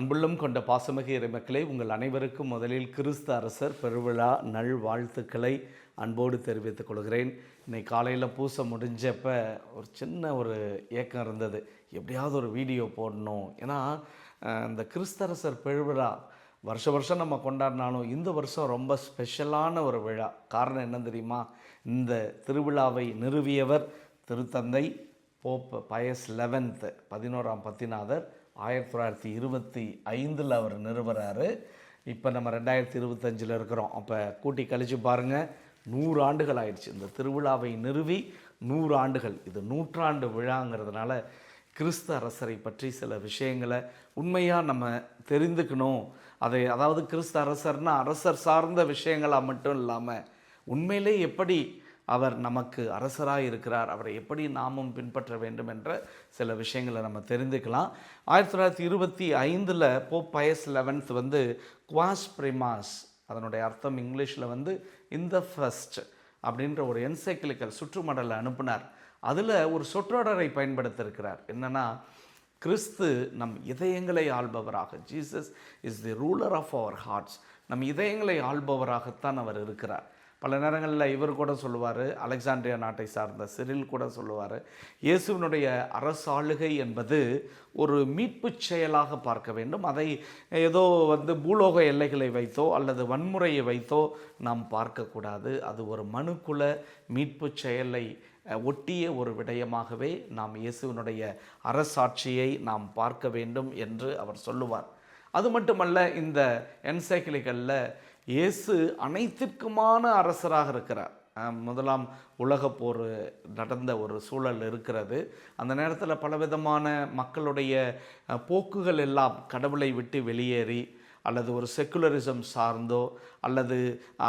அன்புள்ளம் கொண்ட பாசமிகு இறைமக்களே உங்கள் அனைவருக்கும் முதலில் கிறிஸ்து அரசர் பெருவிழா நல் வாழ்த்துக்களை அன்போடு தெரிவித்துக் கொள்கிறேன். இன்னைக்கு காலையில் பூசை முடிஞ்சப்ப ஒரு சின்ன ஒரு ஏக்கம் இருந்தது. எப்படியாவது ஒரு வீடியோ போடணும். ஏன்னா இந்த கிறிஸ்தரசர் பெருவிழா வருஷ வருஷம் நம்ம கொண்டாடினாலும் இந்த வருஷம் ரொம்ப ஸ்பெஷலான ஒரு விழா. காரணம் என்ன தெரியுமா? இந்த திருவிழாவை நிறுவியவர் திருத்தந்தை போப் பயஸ் லெவன்த்து பதினோராம் பத்திநாதர். ஆயிரத்தி தொள்ளாயிரத்தி இருபத்தி ஐந்தில் அவர் நிறுவறாரு. இப்போ நம்ம ரெண்டாயிரத்தி இருபத்தஞ்சில் இருக்கிறோம். அப்போ கூட்டி கழித்து பாருங்கள் நூறு ஆண்டுகள் ஆயிடுச்சு. இந்த திருவிழாவை நிறுவி நூறு ஆண்டுகள். இது நூற்றாண்டு விழாங்கிறதுனால கிறிஸ்து அரசரை பற்றி சில விஷயங்களை உண்மையாக நம்ம தெரிந்துக்கணும். அதை அதாவது கிறிஸ்து அரசர்னா அரசர் சார்ந்த விஷயங்களாக மட்டும் இல்லாமல் உண்மையிலே எப்படி அவர் நமக்கு அரசராக இருக்கிறார். அவரை எப்படி நாமும் பின்பற்ற வேண்டும் என்ற சில விஷயங்களை நம்ம தெரிந்துக்கலாம். ஆயிரத்தி தொள்ளாயிரத்தி இருபத்தி ஐந்தில் போப் பயஸ் லெவன்த் வந்து குவாஸ் பிரிமாஸ் அதனுடைய அர்த்தம் இங்கிலீஷில் வந்து இந்த ஃபஸ்ட் அப்படின்ற ஒரு என்சைக்கிளிக்கல் சுற்றுமடலை அனுப்புனார். அதில் ஒரு சொற்றொடரை பயன்படுத்தியிருக்கிறார். என்னென்னா கிறிஸ்து நம் இதயங்களை ஆள்பவராக Jesus is the ruler of our hearts நம் இதயங்களை ஆள்பவராகத்தான் அவர் இருக்கிறார். பல நேரங்களில் இவர் கூட சொல்லுவார் அலெக்சாண்ட்ரியா நாட்டை சார்ந்த சிறில் கூட சொல்லுவார் இயேசுவினுடைய அரசாளுகை என்பது ஒரு மீட்பு செயலாக பார்க்க வேண்டும். அதை ஏதோ வந்து பூலோக எல்லைகளை வைத்தோ அல்லது வன்முறையை வைத்தோ நாம் பார்க்கக்கூடாது அது ஒரு மனுக்குல மீட்பு செயலை ஒட்டிய ஒரு விடயமாகவே நாம் இயேசுவினுடைய அரசாட்சியை நாம் பார்க்க வேண்டும் என்று அவர் சொல்லுவார். அது மட்டுமல்ல இந்த என்சைக்கிளிகளில் இயேசு அனைத்திற்குமான அரசராக இருக்கிறார். முதலாம் உலக போர் நடந்த ஒரு சூழல் இருக்கிறது. அந்த நேரத்தில் பலவிதமான மக்களுடைய போக்குகள் எல்லாம் கடவுளை விட்டு வெளியேறி அல்லது ஒரு செக்குலரிசம் சார்ந்தோ அல்லது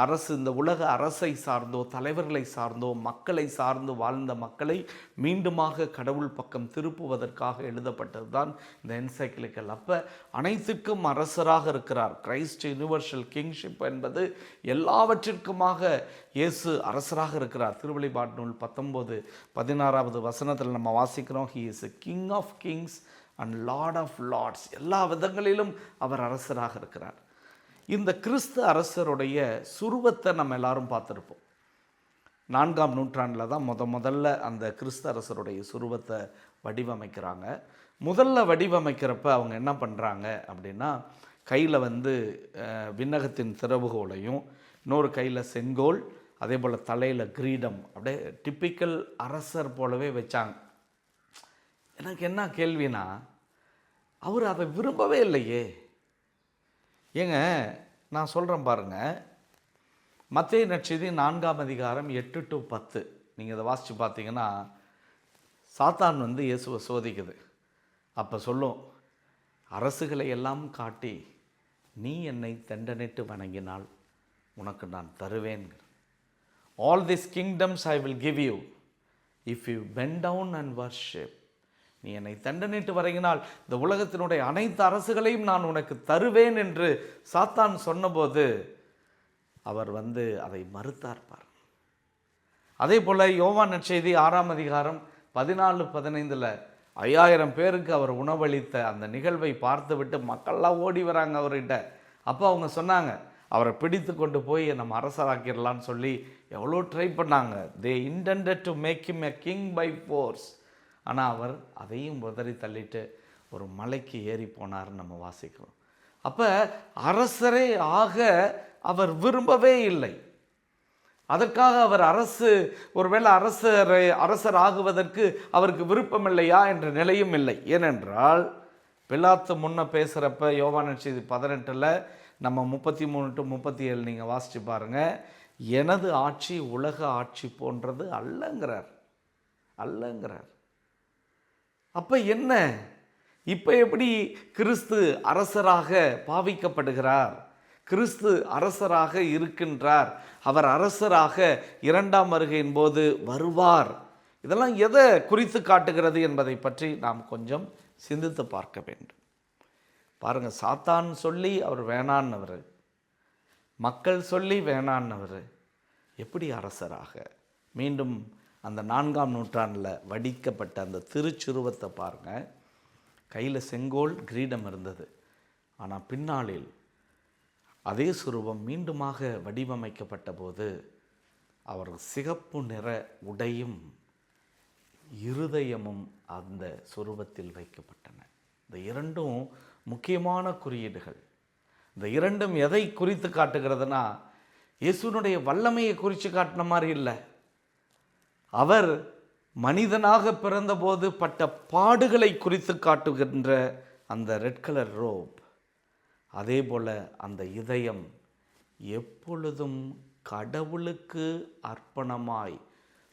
அரசு இந்த உலக அரசை சார்ந்தோ தலைவர்களை சார்ந்தோ மக்களை சார்ந்து வாழ்ந்த மக்களை மீண்டுமாக கடவுள் பக்கம் திருப்புவதற்காக எழுதப்பட்டது தான் இந்த என்சைக்கிளிக்கல் அப்போ அனைத்துக்கும் அரசராக இருக்கிறார். கிரைஸ்ட் யூனிவர்சல் கிங்ஷிப் என்பது எல்லாவற்றிற்குமாக இயேசு அரசராக இருக்கிறார். திருவள்ளிபாட் நூல் பத்தொம்போது பதினாறாவது வசனத்தில் நம்ம வாசிக்கிறோம். He is king of kings and lord of lords எல்லா விதங்களிலும் அவர் அரசராக இருக்கிறார். இந்த கிறிஸ்து அரசருடைய சுருவத்தை நம்ம எல்லாரும் பார்த்துருப்போம். நான்காம் நூற்றாண்டில் தான் முத முதல்ல அந்த கிறிஸ்து அரசருடைய சுருவத்தை வடிவமைக்கிறாங்க. முதல்ல வடிவமைக்கிறப்ப அவங்க என்ன பண்ணுறாங்க அப்படின்னா கையில் வந்து விண்ணகத்தின் திறவுகோலையும் இன்னொரு கையில் செங்கோல் அதே போல் தலையில் கிரீடம். அப்படியே டிப்பிக்கல் அரசர் போலவே வச்சாங்க. எனக்கு என்ன கேள்வினா அவர் அதை விரும்பவே இல்லையே. ஏங்க நான் சொல்கிறேன் பாருங்கள் மத்திய நட்சதி நான்காம் அதிகாரம் எட்டு டு பத்து. நீங்கள் இதை வாசித்து பார்த்தீங்கன்னா சாத்தான் வந்து இயேசுவை சோதிக்குது. அப்போ சொல்லும் அரசுகளை எல்லாம் காட்டி நீ என்னை தண்டனிட்டு வணங்கினால் உனக்கு நான் தருவேன்கிற. All this kingdoms I will give you if you bend down and worship நீ என்னை தண்டனிட்டு வரையினால் இந்த உலகத்தினுடைய அனைத்து அரசுகளையும் நான் உனக்கு தருவேன் என்று சாத்தான் சொன்னபோது அவர் வந்து அதை மறுத்தார்ப்பார் அதே போல் யோவான் நற்செய்தி ஆறாம் அதிகாரம் பதினாலு பதினைந்தில் ஐயாயிரம் பேருக்கு அவர் உணவளித்த அந்த நிகழ்வை பார்த்துவிட்டு மக்கள்லாம் ஓடி வராங்க அவர்கிட்ட. அப்போ அவங்க சொன்னாங்க அவரை பிடித்து கொண்டு போய் நம்ம அரசராக்கிடலான்னு சொல்லி எவ்வளோ ட்ரை பண்ணாங்க. They intend to make him a king by force ஆனால் அவர் அதையும் உதறி தள்ளிட்டு ஒரு மலைக்கு ஏறி போனார்னு நம்ம வாசிக்கிறோம். அப்போ அரசரே ஆக அவர் விரும்பவே இல்லை. அதற்காக அவர் அரசு ஒருவேளை அரசரை அரசர் ஆகுவதற்கு அவருக்கு விருப்பம் இல்லையா என்ற நிலையும் இல்லை. ஏனென்றால் பிலாத்து முன்ன பேசுகிறப்ப யோவான செய்தி பதினெட்டில் நம்ம முப்பத்தி மூணு டு முப்பத்தி ஏழு நீங்கள் வாசித்து பாருங்கள் எனது ஆட்சி உலக ஆட்சி போன்றது அல்லங்கிறார். அல்லங்கிறார். அப்போ என்ன? இப்போ எப்படி கிறிஸ்து அரசராக பாவிக்கப்படுகிறார்? கிறிஸ்து அரசராக இருக்கின்றார். அவர் அரசராக இரண்டாம் வருகையின் போது வருவார். இதெல்லாம் எதை குறித்து காட்டுகிறது என்பதை பற்றி நாம் கொஞ்சம் சிந்தித்து பார்க்க வேண்டும். பாருங்கள் சாத்தான் சொல்லி அவர் வேணான்னவர் மக்கள் சொல்லி வேணான்னவர் எப்படி அரசராக? மீண்டும் அந்த நான்காம் நூற்றாண்டில் வடிக்கப்பட்ட அந்த திருச்சுருவத்தை பாருங்க. கையில் செங்கோல் கிரீடம் இருந்தது. ஆனால் பின்னாளில் அதே சுரூபம் மீண்டுமாக வடிவமைக்கப்பட்ட போது அவர் சிகப்பு நிற உடையும் இருதயமும் அந்த சுரூபத்தில் வைக்கப்பட்டன. இந்த இரண்டும் முக்கியமான குறியீடுகள். இந்த இரண்டும் எதை குறித்து காட்டுகிறதுனா இயேசுனுடைய வல்லமையை குறித்து காட்டின மாதிரி இல்லை. அவர் மனிதனாக பிறந்தபோது பட்ட பாடுகளை குறித்து காட்டுகின்ற அந்த ரெட் கலர் ரோப் அதே போல் அந்த இதயம் எப்பொழுதும் கடவுளுக்கு அர்ப்பணமாய்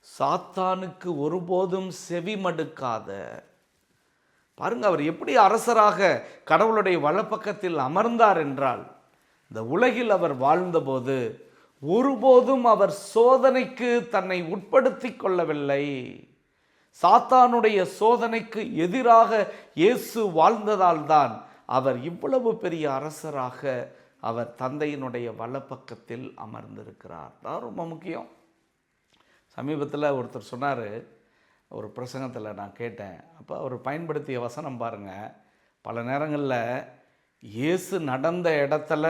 சாத்தானுக்கு ஒருபோதும் செவிமடுக்காத. பாருங்கள் அவர் எப்படி அரசராக கடவுளுடைய வலப்பக்கத்தில் அமர்ந்தார் என்றால் இந்த உலகில் அவர் வாழ்ந்தபோது ஒருபோதும் அவர் சோதனைக்கு தன்னை உட்படுத்தி கொள்ளவில்லை. சாத்தானுடைய சோதனைக்கு எதிராக இயேசு வாழ்ந்ததால் தான் அவர் இவ்வளவு பெரிய அரசராக அவர் தந்தையினுடைய வலப்பக்கத்தில் அமர்ந்திருக்கிறார். தான் ரொம்ப முக்கியம். சமீபத்தில் ஒருத்தர் சொன்னார் ஒரு பிரசங்கத்தில் நான் கேட்டேன். அப்போ அவர் பயன்படுத்திய வசனம் பாருங்கள் பல நேரங்களில் இயேசு நடந்த இடத்துல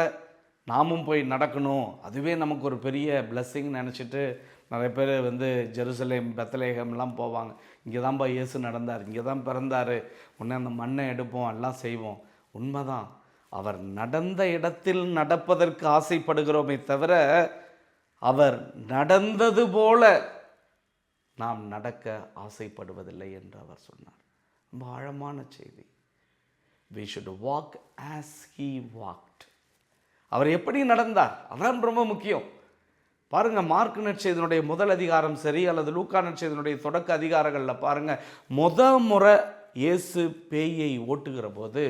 நாமும் போய் நடக்கணும். அதுவே நமக்கு ஒரு பெரிய பிளஸ்ஸிங் நினச்சிட்டு நிறைய பேர் வந்து ஜெருசலேம் பெத்தலேகம்லாம் போவாங்க. இங்கே தான்ப்பா இயேசு நடந்தார். இங்கே தான் பிறந்தார். உடனே அந்த மண்ணை எடுப்போம் எல்லாம் செய்வோம். உண்மைதான். அவர் நடந்த இடத்தில் நடப்பதற்கு ஆசைப்படுகிறோமே தவிர அவர் நடந்தது போல நாம் நடக்க ஆசைப்படுவதில்லை என்று அவர் சொன்னார். ரொம்ப ஆழமான செய்தி. We should walk as he walk அவர் எப்படி நடந்தார்? அதான் ரொம்ப முக்கியம். பாருங்கள் மார்க் நட்சத்தினுடைய முதல் அதிகாரம் சரி அல்லது லூக்கா நட்சத்தினுடைய தொடக்க அதிகாரங்களில் பாருங்கள் முத முறை இயேசு பேயை ஓட்டுகிற போது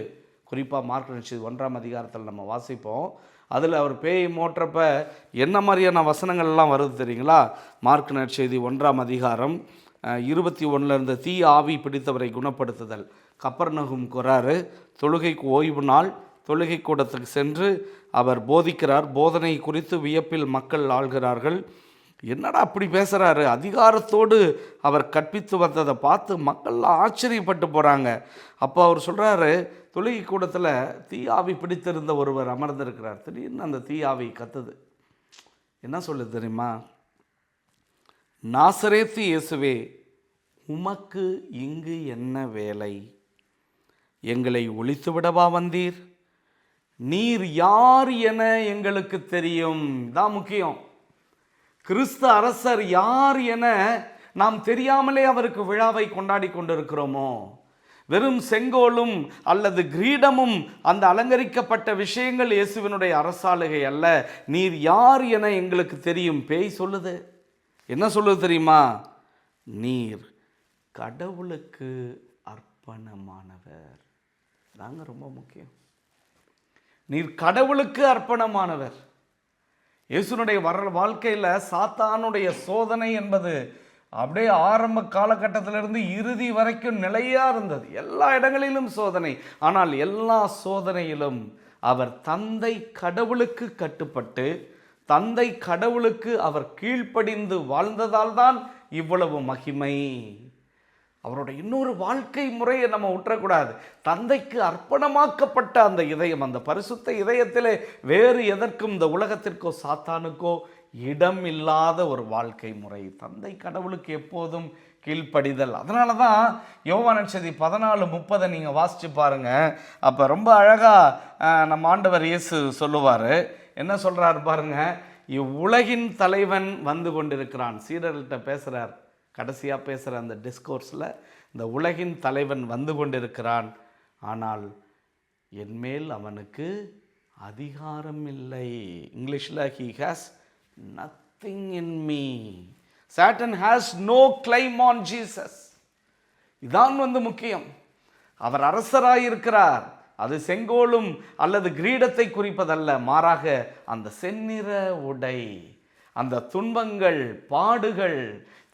குறிப்பாக மார்க் நற்செய்தி ஒன்றாம் அதிகாரத்தில் நம்ம வாசிப்போம். அதில் அவர் பேயை மோட்டுறப்ப என்ன மாதிரியான வசனங்கள்லாம் வருது தெரியுங்களா? மார்க் நற்செய்தி ஒன்றாம் அதிகாரம் இருபத்தி ஒன்றில் இருந்த தீ ஆவி பிடித்தவரை குணப்படுத்துதல். கப்பர்நகும் குறாரு தொழுகைக்கு ஓய்வு நாள் தொழுகை கூடத்துக்கு சென்று அவர் போதிக்கிறார். போதனை குறித்து வியப்பில் மக்கள் ஆள்கிறார்கள். என்னடா அப்படி பேசுகிறாரு அதிகாரத்தோடு அவர் கற்பித்து வந்ததை பார்த்து மக்கள்லாம் ஆச்சரியப்பட்டு போகிறாங்க அப்போ அவர் சொல்கிறாரு தொழுகை கூடத்தில் தீயாவி பிடித்திருந்த ஒருவர் அமர்ந்திருக்கிறார். திடீர்னு அந்த தீயாவி கத்துது. என்ன சொல்லுது தெரியுமா? நாசரேத்து இயேசுவே உமக்கு இங்கு என்ன வேலை? எங்களை ஒழித்து விடவா வந்தீர்? நீர் யார் என எங்களுக்கு தெரியும். தான் முக்கியம். கிறிஸ்து அரசர் யார் என நாம் தெரியாமலே அவருக்கு விழாவை கொண்டாடி கொண்டிருக்கிறோமோ? வெறும் செங்கோலும் அல்லது கிரீடமும் அந்த அலங்கரிக்கப்பட்ட விஷயங்கள் இயேசுவினுடைய அரசாளுகை அல்ல. நீர் யார் என எங்களுக்கு தெரியும். பேய் சொல்லுது. என்ன சொல்லுது தெரியுமா? நீர் கடவுளுக்கு அர்ப்பணமானவர். தாங்க ரொம்ப முக்கியம். நீர் கடவுளுக்கு அர்ப்பணமானவர். இயேசுனுடைய வர வாழ்க்கையில் சாத்தானுடைய சோதனை என்பது அப்படியே ஆரம்ப காலகட்டத்திலிருந்து இறுதி வரைக்கும் நிலையாக இருந்தது. எல்லா இடங்களிலும் சோதனை. ஆனால் எல்லா சோதனையிலும் அவர் தந்தை கடவுளுக்கு கட்டுப்பட்டு தந்தை கடவுளுக்கு அவர் கீழ்ப்படிந்து வாழ்ந்ததால் தான் இவ்வளவு மகிமை. அவரோட இன்னொரு வாழ்க்கை முறையை நம்ம விட்டுறக்கூடாது தந்தைக்கு அர்ப்பணமாக்கப்பட்ட அந்த இதயம் அந்த பரிசுத்த இதயத்திலே வேறு எதற்கும் இந்த உலகத்திற்கோ சாத்தானுக்கோ இடம் இல்லாத ஒரு வாழ்க்கை முறை. தந்தை கடவுளுக்கு எப்போதும் கீழ்ப்படிதல். அதனால தான் யோவான சதி பதினாலு முப்பதை நீங்கள் வாசித்து பாருங்க. அப்போ ரொம்ப அழகாக நம்ம ஆண்டவர் இயேசு சொல்லுவார். என்ன சொல்கிறாரு பாருங்கள் இவ்வுலகின் தலைவன் வந்து கொண்டிருக்கிறான். சீடர்கள்ட்ட பேசுகிறார் கடைசியாக பேசுகிற அந்த டிஸ்கோர்ஸில் இந்த உலகின் தலைவன் வந்து கொண்டிருக்கிறான். ஆனால் என்மேல் அவனுக்கு அதிகாரம் இல்லை. இங்கிலீஷில் he has nothing in me Satan has no claim on Jesus இதான் வந்து முக்கியம். அவர் அரசராயிருக்கிறார். அது செங்கோலும் அல்லது கிரீடத்தை குறிப்பதல்ல. மாறாக அந்த செந்நிற உடை அந்த துன்பங்கள் பாடுகள்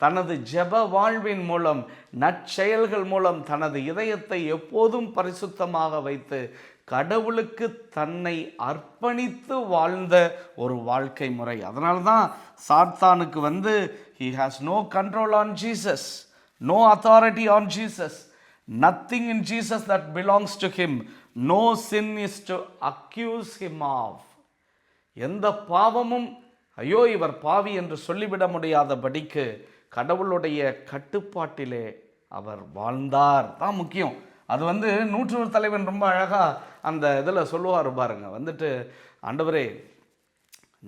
தனது ஜெப வாழ்வின் மூலம் நற்செயல்கள் மூலம் தனது இதயத்தை எப்போதும் பரிசுத்தமாக வைத்து கடவுளுக்கு தன்னை அர்ப்பணித்து வாழ்ந்த ஒரு வாழ்க்கை முறை. அதனால தான் சாத்தானுக்கு வந்து he has no control on Jesus no authority on Jesus nothing in Jesus that belongs to him no sin is to accuse him of எந்த பாவமும் ஐயோ இவர் பாவி என்று சொல்லிவிட முடியாதபடிக்கு கடவுளுடைய கட்டுப்பாட்டிலே அவர் வாழ்ந்தார். தான் முக்கியம். அது வந்து நூற்றொரு தலைவன் ரொம்ப அழகாக அந்த இதில் சொல்லுவார் பாருங்க. வந்துட்டு ஆண்டவரே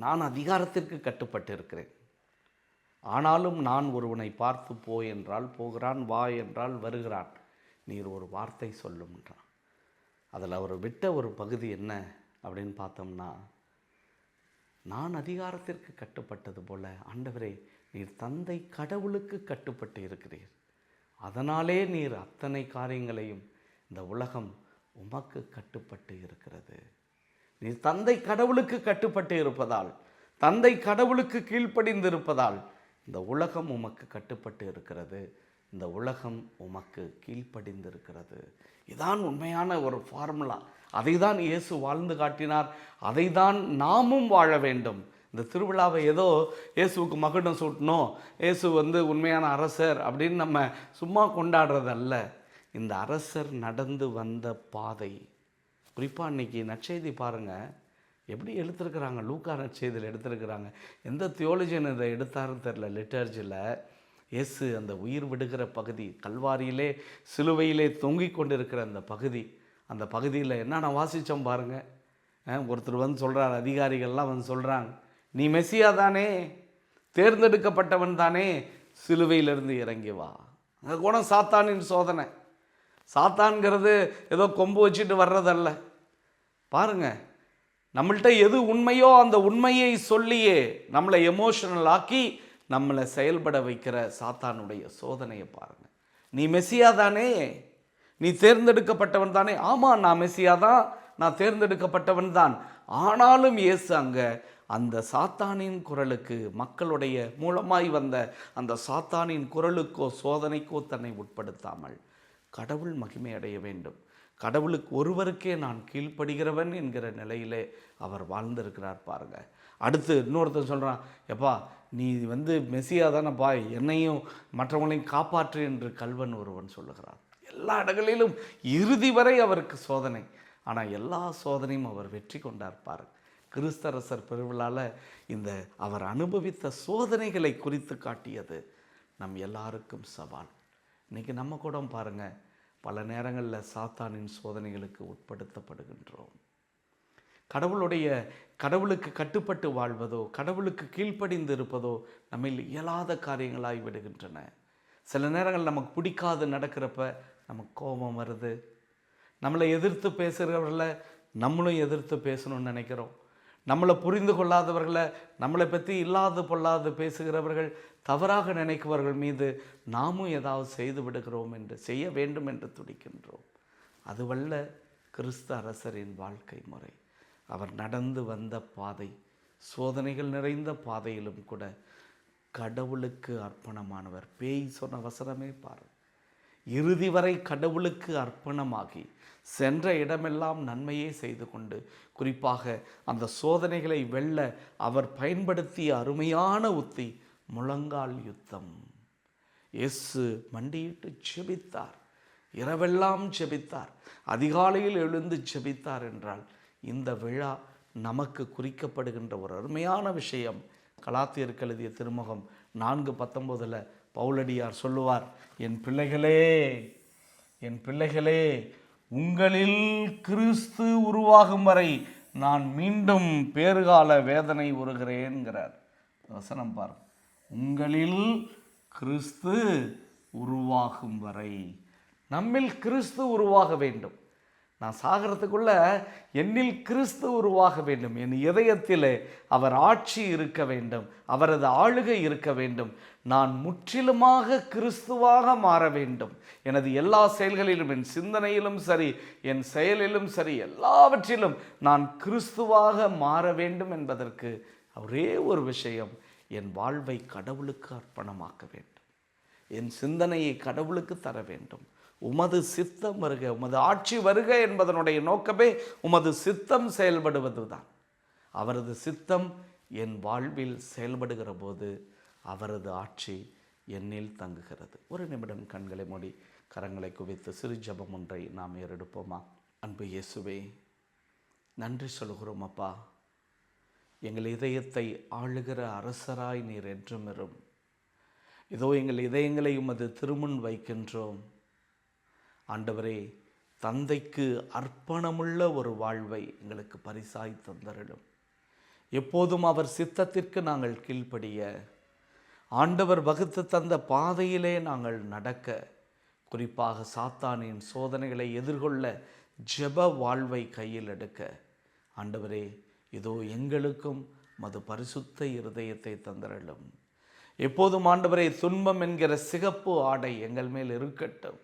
நான் அதிகாரத்திற்கு கட்டுப்பட்டு இருக்கிறேன் ஆனாலும் நான் ஒருவனை பார்த்து போ என்றால் போகிறான் வா என்றால் வருகிறான். நீர் ஒரு வார்த்தை சொல்லும்ன்றான். அதில் அவர் விட்ட ஒரு பகுதி என்ன அப்படின்னு பார்த்தோம்னா நான் அதிகாரத்திற்கு கட்டுப்பட்டது போல ஆண்டவரே நீர் தந்தை கடவுளுக்கு கட்டுப்பட்டு இருக்கிறீர். அதனாலே நீர் அத்தனை காரியங்களையும் இந்த உலகம் உமக்கு கட்டுப்பட்டு இருக்கிறது. நீர் தந்தை கடவுளுக்கு கட்டுப்பட்டு இருப்பதால் தந்தை கடவுளுக்கு கீழ்ப்படிந்து இருப்பதால் இந்த உலகம் உமக்கு கட்டுப்பட்டு இருக்கிறது. இந்த உலகம் உமக்கு கீழ்ப்படிந்து இருக்கிறது இதான் உண்மையான ஒரு ஃபார்முலா அதை தான் இயேசு வாழ்ந்து காட்டினார். அதை தான் நாமும் வாழ வேண்டும். இந்த திருவிழாவை ஏதோ இயேசுவுக்கு மகுடம் சூட்டணும் இயேசு வந்து உண்மையான அரசர் அப்படின்னு நம்ம சும்மா கொண்டாடுறதல்ல. இந்த அரசர் நடந்து வந்த பாதை. குறிப்பாக இன்றைக்கி நற்செய்தி பாருங்கள் எப்படி எடுத்திருக்கிறாங்க? லூக்கா நற்செய்தியில் எடுத்திருக்கிறாங்க. எந்த தியோலஜியன் இதை எடுத்தாருன்னு தெரில லிட்டர்ஜியில் இயேசு அந்த உயிர் விடுகிற பகுதி கல்வாரியிலே சிலுவையிலே தொங்கிக் கொண்டிருக்கிற அந்த பகுதி. அந்த பகுதியில் என்னென்ன வாசித்தோம் பாருங்கள் ஒருத்தர் வந்து சொல்கிறார் அதிகாரிகள்லாம் வந்து சொல்கிறாங்க நீ மெஸ்ஸியா தானே? தேர்ந்தெடுக்கப்பட்டவன் தானே? சிலுவையிலிருந்து இறங்கி வா. அங்கே கூட சாத்தானின் சோதனை. சாத்தான்கிறது ஏதோ கொம்பு வச்சுட்டு வர்றதல்ல. பாருங்க நம்மள்கிட்ட எது உண்மையோ அந்த உண்மையை சொல்லியே நம்மளை எமோஷனல் ஆக்கி நம்மளை செயல்பட வைக்கிற சாத்தானுடைய சோதனையை பாருங்கள் நீ மெஸ்ஸியா தானே? நீ தேர்ந்தெடுக்கப்பட்டவன் தானே? ஆமாம் நான் மெஸ்ஸியா தான். நான் தேர்ந்தெடுக்கப்பட்டவன் தான். ஆனாலும் இயேசு அங்கே அந்த சாத்தானின் குரலுக்கு மக்களுடைய மூலமாய் வந்த அந்த சாத்தானின் குரலுக்கோ சோதனைக்கோ தன்னை உட்படுத்தாமல் கடவுள் மகிமை அடைய வேண்டும். கடவுளுக்கு ஒருவருக்கே நான் கீழ்ப்படுகிறவன் என்கிற நிலையிலே அவர் வாழ்ந்திருக்கிறார் பாருங்க. அடுத்து இன்னொருத்தன் சொல்கிறான் எப்பா நீ வந்து மெஸ்ஸியா பாய் என்னையும் மற்றவங்களையும் காப்பாற்று என்று கல்வன் ஒருவன் சொல்லுகிறார் எல்லா இடங்களிலும் இறுதி வரை அவருக்கு சோதனை. ஆனால் எல்லா சோதனையும் அவர் வெற்றி கொண்டார் பாருங்கள் கிறிஸ்தரசர் பெருவிழாவில் இந்த அவர் அனுபவித்த சோதனைகளை குறித்து காட்டியது நம் எல்லாருக்கும் சவால். இன்றைக்கி நம்ம கூட பாருங்க பல நேரங்களில் சாத்தானின் சோதனைகளுக்கு உட்படுத்தப்படுகின்றோம். கடவுளுடைய கடவுளுக்கு கட்டுப்பட்டு வாழ்வதோ கடவுளுக்கு கீழ்ப்படிந்து இருப்பதோ நம்மில் இயலாத காரியங்களாய் விடுகின்றன. சில நேரங்கள் நமக்கு பிடிக்காது நடக்கிறப்ப நமக்கு கோபம் வருது. நம்மளை எதிர்த்து பேசுகிறவர்களை நம்மளும் எதிர்த்து பேசணும்னு நினைக்கிறோம். நம்மளை புரிந்து கொள்ளாதவர்களை நம்மளை பற்றி இல்லாது பொல்லாது பேசுகிறவர்கள் தவறாக நினைக்கிறவர்கள் மீது நாமும் ஏதாவது செய்து விடுகிறோம் என்று செய்ய வேண்டும் என்று துடிக்கின்றோம். அதுவல்ல கிறிஸ்து அரசரின் வாழ்க்கை முறை. அவர் நடந்து வந்த பாதை சோதனைகள் நிறைந்த பாதையிலும் கூட கடவுளுக்கு அர்ப்பணமானவர். பேய் சொன்ன வசனமே பாருங்கள். இறுதி வரை கடவுளுக்கு அர்ப்பணமாகி சென்ற இடமெல்லாம் நன்மையே செய்து கொண்டு குறிப்பாக அந்த சோதனைகளை வெல்ல அவர் பயன்படுத்திய அருமையான உத்தி முழங்கால் யுத்தம். இயேசு மண்டியிட்டு செபித்தார். இரவெல்லாம் செபித்தார். அதிகாலையில் எழுந்து செபித்தார் என்றால் இந்த விழா நமக்கு குறிக்கப்படுகின்ற ஒரு அருமையான விஷயம். கலாத்தியர் கழுதிய திருமுகம் நான்கு பத்தொம்போதில் பவுலடியார் சொல்லுவார் என் பிள்ளைகளே என் பிள்ளைகளே உங்களில் கிறிஸ்து உருவாகும் வரை நான் மீண்டும் பேறுகால வேதனை உறுகிறேன்கிறார் வசனம் பார் உங்களில் கிறிஸ்து உருவாகும் வரை நம்மில் கிறிஸ்து உருவாக வேண்டும். நான் சாகிறதுக்குள்ள என்னில் கிறிஸ்து உருவாக வேண்டும். என் இதயத்திலே அவர் ஆட்சி இருக்க வேண்டும். அவரது ஆளுகை இருக்க வேண்டும். நான் முற்றிலுமாக கிறிஸ்துவாக மாற வேண்டும். எனது எல்லா செயல்களிலும் என் சிந்தனையிலும் சரி என் செயலிலும் சரி எல்லாவற்றிலும் நான் கிறிஸ்துவாக மாற வேண்டும் என்பதற்கு ஒரே ஒரு விஷயம் என் வாழ்வை கடவுளுக்கு அர்ப்பணமாக்க வேண்டும். என் சிந்தனையை கடவுளுக்கு தர வேண்டும். உமது சித்தம் வருக உமது ஆட்சி வருக என்பதனுடைய நோக்கமே உமது சித்தம் செயல்படுவது தான் அவரது சித்தம் என் வாழ்வில் செயல்படுகிற போது அவரது ஆட்சி என்னில் தங்குகிறது. ஒரு நிமிடம் கண்களை மூடி கரங்களை குவித்து சிறு ஜபம் ஒன்றை நாம் ஏறெடுப்போமா? அன்பு இயேசுவே நன்றி சொல்கிறோம் அப்பா. எங்கள் இதயத்தை ஆளுகிற அரசராய் நீர் என்றும் இதோ எங்கள் இதயங்களை உமது திருமுன் வைக்கின்றோம். ஆண்டவரே தந்தைக்கு அர்ப்பணமுள்ள ஒரு வாழ்வை எங்களுக்கு பரிசாய் தந்தரிடும் எப்போதும் அவர் சித்தத்திற்கு நாங்கள் கீழ்ப்படிய ஆண்டவர் வகுத்து தந்த பாதையிலே நாங்கள் நடக்க குறிப்பாக சாத்தானின் சோதனைகளை எதிர்கொள்ள ஜெப வாழ்வை கையில் எடுக்க ஆண்டவரே இதோ எங்களுக்கும் மது பரிசுத்த இருதயத்தை தந்தரலும் எப்போதும் ஆண்டவரே துன்பம் என்கிற சிகப்பு ஆடை எங்கள் மேல் இருக்கட்டும்.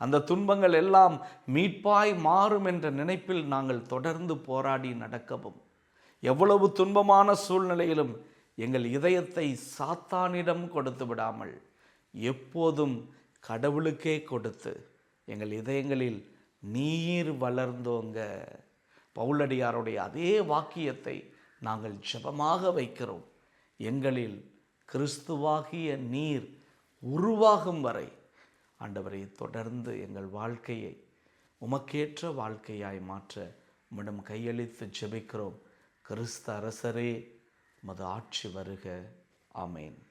அந்த துன்பங்கள் எல்லாம் மீட்பாய் மாறும் என்ற நினைப்பில் நாங்கள் தொடர்ந்து போராடி நடக்கவும். எவ்வளவு துன்பமான சூழ்நிலையிலும் எங்கள் இதயத்தை சாத்தானிடம் கொடுத்து விடாமல் எப்போதும் கடவுளுக்கே கொடுத்து எங்கள் இதயங்களில் நீர் வளர்ந்தோங்க. பவுலடியாருடைய அதே வாக்கியத்தை நாங்கள் ஜெபமாக வைக்கிறோம். எங்களில் கிறிஸ்துவாகிய நீர் உருவாகும் வரை ஆண்டவரை தொடர்ந்து எங்கள் வாழ்க்கையை உமக்கேற்ற வாழ்க்கையாய் மாற்ற உம்மிடம் கையளித்து ஜெபிக்கிறோம். கிறிஸ்து அரசரே மது ஆட்சி வருக. ஆமேன்.